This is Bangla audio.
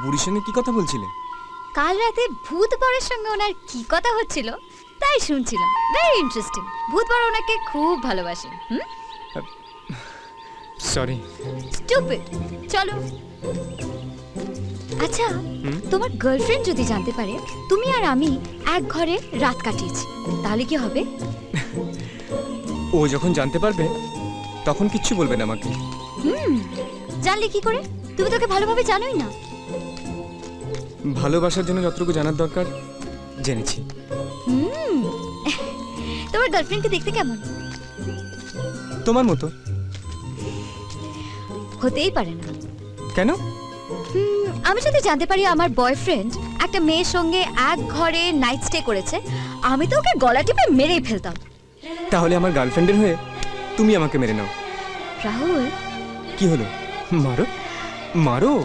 বুড়ির সঙ্গে কি কথা বলছিলে? কাল রাতে ভূত বরের সঙ্গে ওনার কি কথা হচ্ছিল তাই শুনছিলাম। ভেরি ইন্টারেস্টিং ভূত বর ওনাকে খুব ভালোবাসেন হুম? সরি স্টুপিড চলো। আচ্ছা তোমার গার্লফ্রেন্ড যদি জানতে পারে তুমি আর আমি এক ঘরে রাত কাটিয়েছি তাহলে কি হবে? ও যখন জানতে পারবে তখন কিচ্ছু বলবে না আমাকে। হুম। জানলে কি করে? তুমি তোকে ভালোভাবে জানোই না। ভালোবাসার জন্য যতটুকু জানার দরকার জেনেছি। হুম তোমার গার্লফ্রেন্ডকে দেখতে কেমন? তোমার মতো। হতেই পারে না। কেন? আমি যদি জানতে পারি আমার বয়ফ্রেন্ড একটা মেয়ের সঙ্গে এক ঘরে নাইট স্টে করেছে আমি তো ওকে গলা টিপে মেরেই ফেলতাম। তাহলে আমার গার্লফ্রেন্ডের হয়ে তুমি আমাকে মেরে নাও। রাহুল? কি হলো? মারো? মারো?